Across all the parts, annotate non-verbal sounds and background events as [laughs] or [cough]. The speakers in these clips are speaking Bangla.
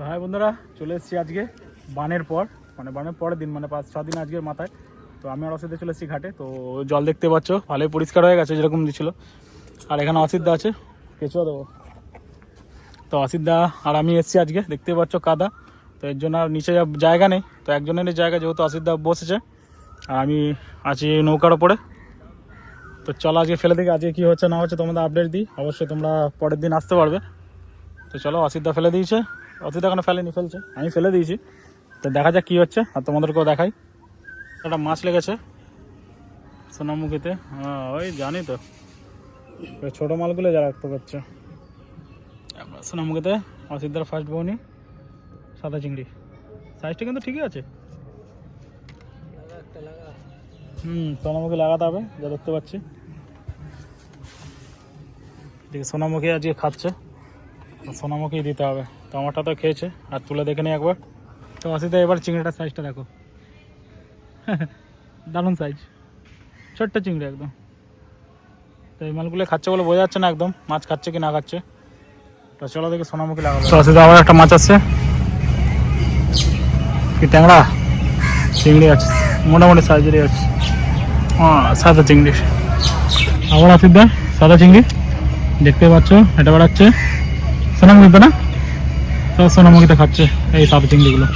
তো হ্যাঁ বন্ধুরা, চলে এসেছি আজকে বানের পর। মানে বানের পরের দিন মানে পাঁচ ছ দিন আজকের মাথায়। তো আমি আর অসিদ্ধে চলে এসেছি ঘাটে। তো জল দেখতে পাচ্ছ, ভালোই পরিষ্কার হয়ে গেছে, যেরকম দিচ্ছিল আর এখানে অসিদ্ধা আছে, কেঁচুয়া দেবো। তো অসিদ্ধা আর আমি এসেছি আজকে, দেখতে পাচ্ছ কাদা। তো এর জন্য আর নিচে জায়গা নেই। তো একজনের জায়গা, যেহেতু অসিদ্ধা বসেছে। আর আমি আছি নৌকার ওপরে। তো চলো আজকে ফেলে দেখি, আজকে কী হচ্ছে, না হচ্ছে, তোমাদের আপডেট দিই। অবশ্যই তোমরা পরের দিন আসতে পারবে। তো চলো অসিদ্ধা ফেলে দিয়েছে। অসিদ্ধা এখনও ফেলেনি, ফেলছে। আমি ফেলে দিয়েছি। তো দেখা যাক কী হচ্ছে, আর তোমাদেরকেও দেখাই। একটা মাছ লেগেছে সোনামুখীতে। হ্যাঁ ওই জানি তো। ছোটো মালগুলো যা রাখতে পারছে। সোনামুখীতে অসিদ্ধার ফার্স্ট বউনি সাদা চিংড়ি। সাইজটা কিন্তু ঠিকই আছে। হুম, সোনামুখী লাগাতে হবে, যা দেখতে পাচ্ছি। সোনামুখী আজকে খাচ্ছে। সোনামুখী দিতে হবে। তো আমারটা তো খেয়েছে, আর তুলে দেখে নিই একবার। তো অসিদা এবার চিংড়িটার সাইজটা দেখো। [laughs] দারুণ সাইজ ছোট্ট চিংড়ি একদম। তো এই মালগুলো খাচ্ছে বলে বোঝা যাচ্ছে না একদম, মাছ খাচ্ছে কি না খাচ্ছে। তো চলো দেখি সোনামুখী লাগাবো। তো অসিদা আবার একটা মাছ আছে কি ট্যাংরা? চিংড়ি আছে। মোটামুটি সাইজেরই আছে। হ্যাঁ সাদা চিংড়ি। আবার অসিদা সাদা চিংড়ি। দেখতে পাচ্ছ, এটা বাড়াচ্ছে। সোনামুখী তো না সোনামুখীতে খাচ্ছে এই সাদা চিংড়িগুলো।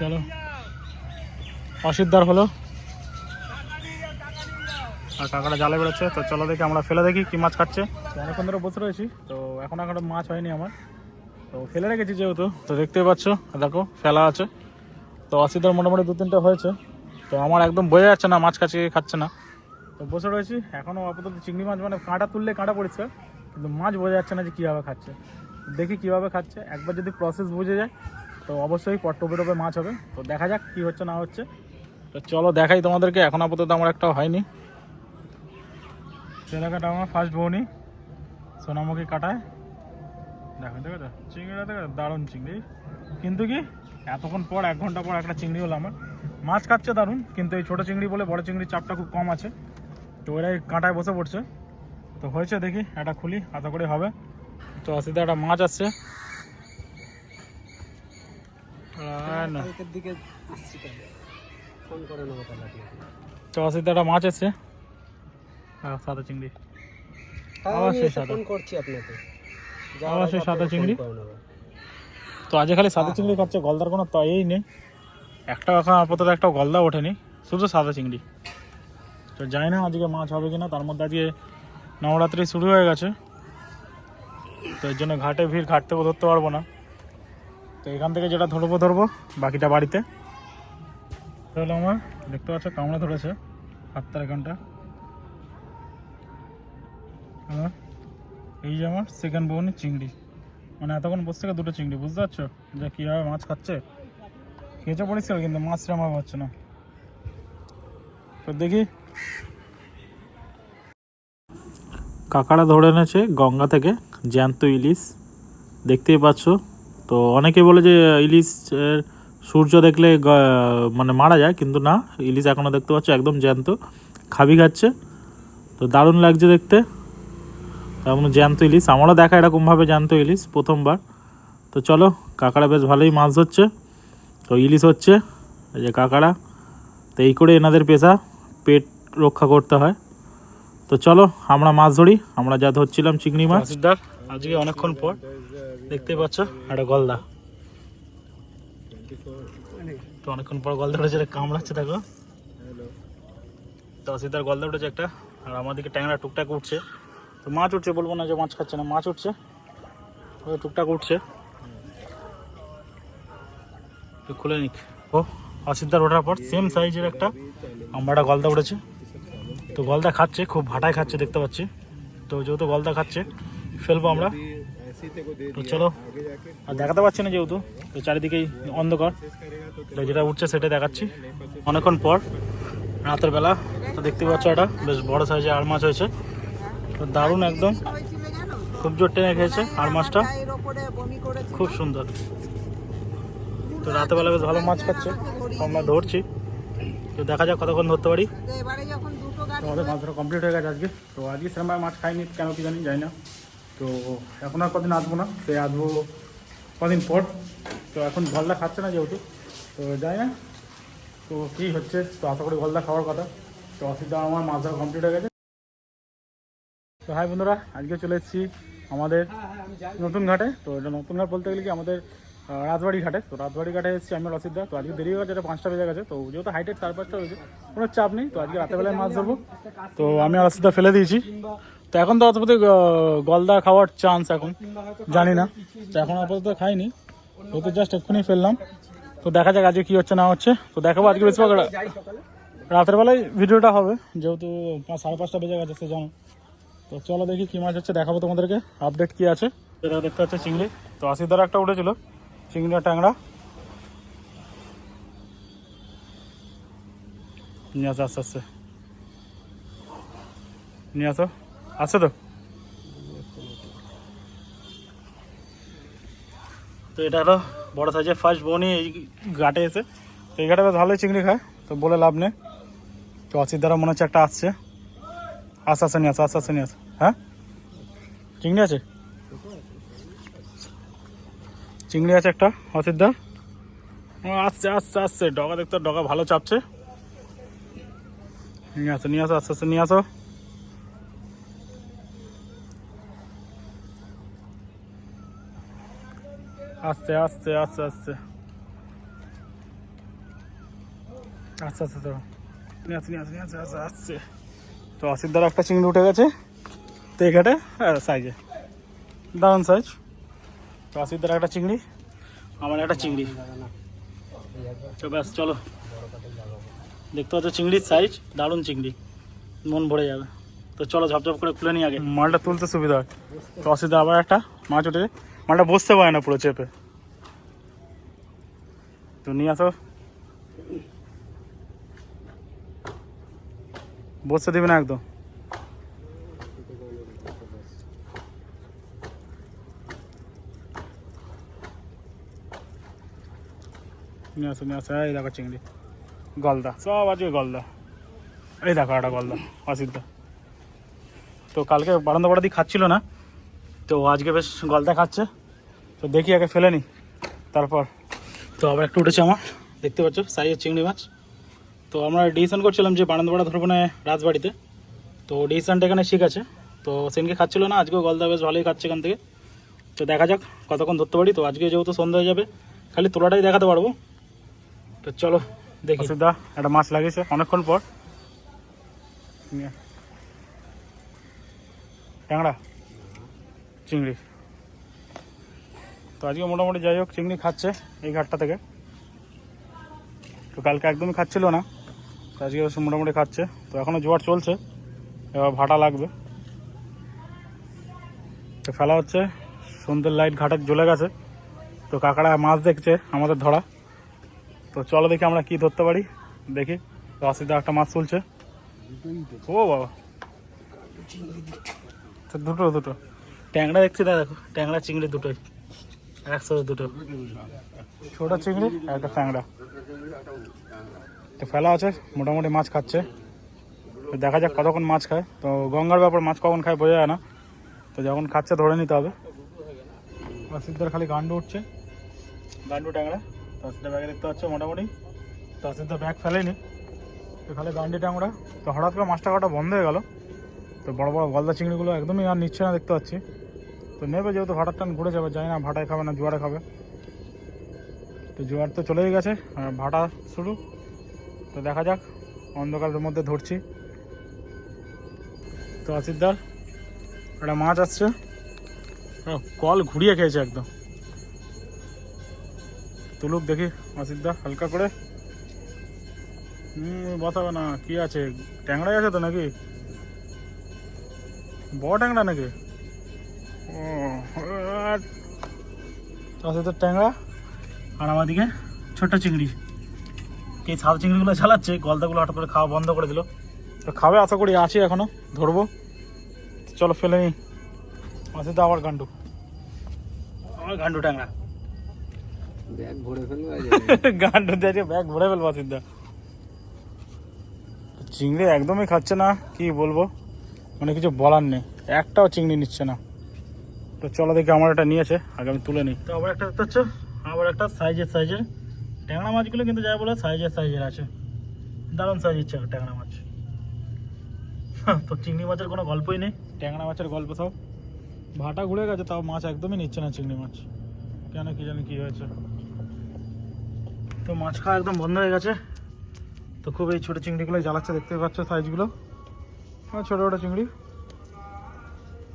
চলো। অসিদ্ধার হলো। আর কাকাটা জালে বেরোচ্ছে, তো চলো দেখি আমরা ফেলে দেখি কি মাছ খাচ্ছে। তো অনেকক্ষণ ধরে বসে রয়েছি, তো এখন এখনও মাছ হয়নি আমার। তো ফেলে রেখেছি যেহেতু, তো দেখতেই পাচ্ছ, দেখো, ফেলা আছে। তো অসিদ্ধার মোটামুটি দু তিনটে হয়েছে। তো আমার একদম বোঝা যাচ্ছে না, মাছ কাছে খাচ্ছে না। তো বসে রয়েছি। এখনও আপাতত চিংড়ি মাছ মানে কাঁটা তুললে কাঁটা পড়েছে, কিন্তু মাছ বোঝা যাচ্ছে না যে কীভাবে খাচ্ছে। দেখি কীভাবে খাচ্ছে। একবার যদি প্রসেস বুঝে যায়, তো অবশ্যই পট্টপে টপে মাছ হবে। তো দেখা যাক কী হচ্ছে, না হচ্ছে। তো চলো দেখাই তোমাদেরকে, এখন আপাতত আমার একটাও হয়নি। তেলাকাটা আমার ফার্স্ট বউনি সোনামুখী কাটায়। দেখো দেখো তো চিংড়িটা দেখো দারুণ চিংড়ি। কিন্তু কি, এতক্ষণ পর, এক ঘণ্টা পর একটা চিংড়ি হলো আমার। মাছ খাচ্ছে দারুণ, কিন্তু এই ছোটো চিংড়ি বলে বড় চিংড়ির চাপটা খুব কম আছে। তো ওরাই কাঁটায় বসে পড়ছে। তো হয়েছে দেখি একটা খুলি আশা করে হবে। তো অসিদা একটা মাছ আসছে। আসছি আপনাকে। তো অসিদা একটা মাছ এসছে আর সাদা চিংড়ি। সাদা। করছি আপনাকে। চিংড়ি? তো আজ খালি সাদা চিংড়ি খাচ্ছে গলদার কোনো নেই। একটা এখন আপাতত একটা গলদা ওঠেনি শুধু সাদা চিংড়ি। তো জানি না আজকে মাছ হবে কিনা, তার মধ্যে আজকে নবরাত্রি শুরু হয়ে গেছে। তো এর জন্য ঘাটে ভিড় ঘাট থেকে ধরতে পারব না। তো এখান থেকে যেটা ধরবো ধরবো, বাকিটা বাড়িতে। তো হলো আমার দেখতে পাচ্ছ কামড়া ধরেছে হাতটার এখানটা। আমার এই যে আমার সেকেন্ড বউনি চিংড়ি। মানে এতক্ষণ বসে থেকে দুটো চিংড়ি, বুঝতে পারছ? যে কীভাবে মাছ খাচ্ছে। খেয়েছে পরিষ্কার, কিন্তু মাছ সেরকম হচ্ছে না। তো দেখি কাকারা ধরে এনেছে গঙ্গা থেকে, জ্যান্ত ইলিশ। দেখতেই পাচ্ছ। তো অনেকে বলে যে ইলিশ সূর্য দেখলে মানে মারা যায়, কিন্তু না, ইলিশ এখনও দেখতে পাচ্ছ একদম জ্যান্ত, খাবি খাচ্ছে। তো দারুণ লাগছে দেখতে। তেমন জ্যান্ত ইলিশ, আমারও দেখা এরকমভাবে জ্যান্ত ইলিশ প্রথমবার। তো চলো, কাকারা বেশ ভালোই মাছ ধরছে। তো ইলিশ হচ্ছে, এই যে কাকারা, তো এই করে এনাদের পেশা, পেট রক্ষা করতে হয়। তো চলো, আমরা মাছ ধরি। আমরা যা ধরছিলাম চিংড়ি মাছ। আজকে অনেকক্ষণ পর। দেখতেই পাচ্ছ, একটা গলদা। তো অনেকক্ষণ পর গলদা উঠেছে কামড়াচ্ছে দেখো। তো সিদ্ধার গলদা উঠেছে একটা, আর আমাদেরকে ট্যাংরা টুকটাক উঠছে। তো মাছ উঠছে, বলব না যে মাছ খাচ্ছে না, মাছ উঠছে। টুকটাক উঠছে। খুলে নিক। ও অসিদ্ধার ওঠার পর সেম সাইজের একটা আমবাটা গলদা উঠেছে। তো গলদা খাচ্ছে, খুব ভাটায় খাচ্ছে, দেখতে পাচ্ছি। তো যেহেতু গলদা খাচ্ছে, ফেলব আমরা। তো চলো, আর দেখাতে পাচ্ছি না যেহেতু, তো চারিদিকেই অন্ধকার। তো যেটা উঠছে সেটা দেখাচ্ছি। অনেকক্ষণ পর, রাতের বেলা, তো দেখতে পাচ্ছ এটা, বেশ বড় সাইজে আর মাছ হয়েছে। তো দারুণ একদম। খুব জোর টেনে খেয়েছে আর মাছটা খুব সুন্দর। তো রাতের বেলা বেশ ভালো মাছ খাচ্ছে। আমরা ধরছি। তো দেখা যাক কতক্ষণ ধরতে পারি। তো আমাদের মাছ ধরা কমপ্লিট হয়ে গেছে আজকে। তো আজকে সেরকম মাছ খাইনি, কেন কি জানি জানি না। তো এখন আর কদিন আসব না, সে আসব কদিন পর। তো এখন গলদা খাচ্ছে না যেহেতু। তো যাই না তো কী হচ্ছে, তো আশা করি গলদা খাওয়ার কথা। তো অসুবিধা আমার মাছ ধরা কমপ্লিট হয়ে গেছে। তো হাই বন্ধুরা, আজকে চলে এসেছি আমাদের নতুন ঘাটে। তো এটা নতুন ঘাট বলতে গেলে কি আমাদের রাজবাড়ি ঘাটে। তো রাজবাড়ি ঘাটে এসেছি আমি রসিদা তো আজকে দেরি হয়ে গেছে পাঁচটা বেজে গেছে। তো যেহেতু হাইটের চার পাঁচটা হয়েছে, কোনো চাপ নেই। তো আজকে রাতেরবেলায় মাছ ধরবো। তো আমি আর রসিদা ফেলে দিয়েছি। তো এখন তো অতপতি গলদা খাওয়ার চান্স এখন। জানি না। তো এখন আপাতত খাইনি। তো তো জাস্ট এক্ষুনি ফেললাম। তো দেখা যাক আজকে কী হচ্ছে, না হচ্ছে। তো দেখাবো আজকে বেশিরভাগ রাতের বেলায় ভিডিওটা হবে, যেহেতু সাড়ে পাঁচটা বেজে গেছে, সে জানো। তো চলো দেখি কী মাছ হচ্ছে, দেখাবো তোমাদেরকে। আপডেট কী আছে। দেখতে পাচ্ছে চিংড়ি। তো আশি দ্বারা একটা উঠেছিল। চিংড়ি ট্যাংরা। নিয়ে আসো আস্তে আস্তে নিয়ে আসো। আছে তো। তো এটা হলো বড় সাইজের ফার্স্ট বনি, এই ঘাটে এসে। তো এই ঘাটে বেশ ভালোই চিংড়ি খায়, তো বলে লাভ নেই। তো অসির দ্বারা মনে হচ্ছে একটা আসছে। আস্তে আস্তে নিয়ে আসো আস্তে আস্তে নিয়ে আসো। হ্যাঁ? চিংড়ি আছে? চিংড়ি আছে একটা অসির অসিদ্ধা আসছে আসছে আসছে। ডগা দেখতে, ডগা ভালো চাপছে। নিয়ে আসো নিয়ে আসো, আস্তে আস্তে নিয়ে আসো। আস্তে আস্তে আস্তে আস্তে আস্তে আস্তে তো নিয়ে নিয়ে নিয়ে আসছে। তো আশির দ্বারা একটা চিংড়ি উঠে গেছে। তো ঘাটে সাইজে দারুণ সাইজ তো একটা চিংড়ি? আমার একটা চিংড়ি। তো ব্যাস, চলো। দেখতে পাচ্ছ চিংড়ির সাইজ দারুণ চিংড়ি। মন ভরে যাবে। তো চলো ঝপঝপ করে খুলে নিই আগে। মালটা তুলতে সুবিধা হয়। তো অসুবিধা আবার একটা, মাছ উঠে মালটা বসতে পারে না পুরো চেপে। তো নিয়ে আসো। বসতে দিবে না একদম। নিয়ে আসো নিয়ে আসো। এই দেখো চিংড়ি, গলদা, সব আজকে গলদা। এই দেখো একটা গলদা, অসিদ্ধ। তো কালকে বারান্দা বাড়া দিয়ে খাচ্ছিল না, তো আজকে বেশ গলদা খাচ্ছে। তো দেখি আগে ফেলে নি, তারপর। তো আবার একটু উঠেছে আমার, দেখতে পাচ্ছ সাইজের চিংড়ি মাছ। তো আমরা ডিসিশন করছিলাম যে বারান্দাপাড়া ধরবো না রাজবাড়িতে। তো ডিসিশনটা এখানে ঠিক আছে। তো সেনকে খাচ্ছিল না, আজকেও গলদা বেশ ভালোই খাচ্ছে এখান থেকে। তো দেখা যাক, কতক্ষণ ধরতে পারি। তো আজকে যেহেতু সন্ধ্যা হয়ে যাবে, খালি তোলাটাই দেখাতে পারব। তো চলো, দেখি। দা একটা মাছ লাগিয়েছে, অনেকক্ষণ পর। ট্যাংরা, চিংড়ি। তো আজকে মোটামুটি যাই হোক, চিংড়ি খাচ্ছে এই ঘাটটা থেকে। তো কালকে একদমই খাচ্ছিল না, তো আজকে মোটামুটি খাচ্ছে। তো এখনও জোয়ার চলছে, এবার ভাটা লাগবে। তো ফেলা হচ্ছে, সন্ধ্যের লাইট ঘাটে জ্বলে গেছে। তো কাকারা মাছ দেখছে, আমাদের ধরা। তো চলো দেখি আমরা কি ধরতে পারি। দেখি। তো আশিদা একটা মাছ তুলছে। ও বাবা। দুটো দুটো। ট্যাংরা দেখছি না, দেখো। ট্যাংরা, চিংড়ি দুটোই একসাথে দুটো। ছোটো চিংড়ি একটা ট্যাংরা। তো ফেলা আছে, মোটামুটি মাছ খাচ্ছে। দেখা যাক কতক্ষণ মাছ খায়। তো গঙ্গার ব্যাপার, মাছ কখন খায় বোঝা যায় না। তো যখন খাচ্ছে ধরে নিতে হবে। খালি গান্ডু উঠছে। গান্ডু, ট্যাংরা। তো ব্যাগে দেখতে পাচ্ছ মোটামুটি। তো আসিদ্দার ব্যাগ ফেলেনি। তো খালি গান্ডি ট্যাংরা তো হঠাৎ করে মাছটা কাটা বন্ধ হয়ে গেল। তো বড় বড় গলদা চিংড়িগুলো একদমই আর নিচ্ছে না দেখতে পাচ্ছি। তো নেবে যেহেতু ভাটার টান ঘুরে যাবে জানি না ভাটায় খাবে না জোয়ারে খাবে। তো জোয়ার তো চলেই গেছে ভাটা শুরু। তো দেখা যাক অন্ধকারের মধ্যে ধরছি। তো আসিদ্দার একটা মাছ আসছে। ও, কল ঘুরিয়ে খেয়েছে একদম। তুলুক দেখি আসিদ্দা হালকা করে। হুম বসাবে না, কি আছে? ট্যাংরাই আছে তো নাকি? বড় ট্যাংরা নাকি? ও আসিদ্দার ট্যাংরা। আর আমাদিকে ছোট চিংড়ি। এই সাদা চিংড়িগুলো চালাচ্ছে, গলদাগুলো হঠাৎ করে খাওয়া বন্ধ করে দিল। তো খাবে, আশা করি আছে এখনও, ধরবো। চলো, ফেলে নি। আছে তো আবার গান্ডু। আবার গান্ডু ট্যাংরা। দিয়ে ব্যাগ ভরে [laughs] চিংড়ি একদমই খাচ্ছে না, কি বলব? মানে কিছু বলার নেই। একটাও চিংড়ি নিচ্ছে না। তো চলো দেখি আমার একটা নিয়েছে, আগে আমি তুলে নিই। তো আবার একটা দেখতে পাচ্ছ? আবার একটা সাইজের সাইজের। ট্যাংরা মাছগুলো কিন্তু যাই বলে সাইজের সাইজের আছে। দারুণ সাইজ ইচ্ছে ট্যাংরা মাছ। তো চিংড়ি মাছের কোনো গল্পই নেই। ট্যাংরা মাছের গল্প সব। ভাটা ঘুরে গেছে, তাও মাছ একদমই নিচ্ছে না চিংড়ি মাছ। কেন কি জানি কি হয়েছে। তো মাছ খাওয়া একদম বন্ধ হয়ে গেছে। তো খুব এই ছোটো চিংড়িগুলো জ্বালাচ্ছে, দেখতে পাচ্ছ সাইজগুলো হ্যাঁ ছোটো ছোটো চিংড়ি।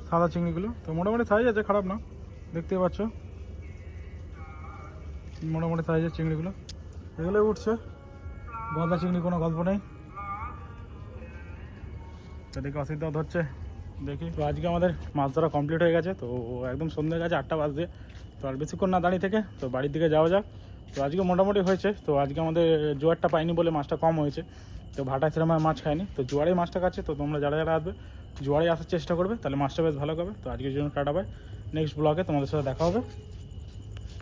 সাদা চিংড়িগুলো। তো মোটামুটি সাইজ আছে, খারাপ না। দেখতে পাচ্ছ। মোটামুটি সাইজের চিংড়িগুলো। এগুলো উঠছে। গলদা চিংড়ি কোনো গল্প নেই। দেখি অসুবিধা ধরছে। দেখি। তো আজকে আমাদের মাছ ধরা কমপ্লিট হয়ে গেছে। তো একদম সন্ধ্যে গেছে, আটটা বাজতে তো আর বেশিক্ষণ না দাঁড়িয়ে থেকে, তো বাড়ির দিকে যাওয়া যাক। তো আজকে মোটামুটি হয়েছে। তো আজকে আমাদের জোয়ারটা পাইনি বলে মাছটা কম হয়েছে। তো ভাটা সেরকম মাছ খায়নি তো জোয়ারেই মাছটা কাছে তো তোমরা যারা যারা আসবে, জোয়ারে আসার চেষ্টা করবে, তাহলে মাছটা বেশ ভালো হবে তো আজকের জন্য টাটা নেক্সট ব্লগে তোমাদের সাথে দেখা হবে।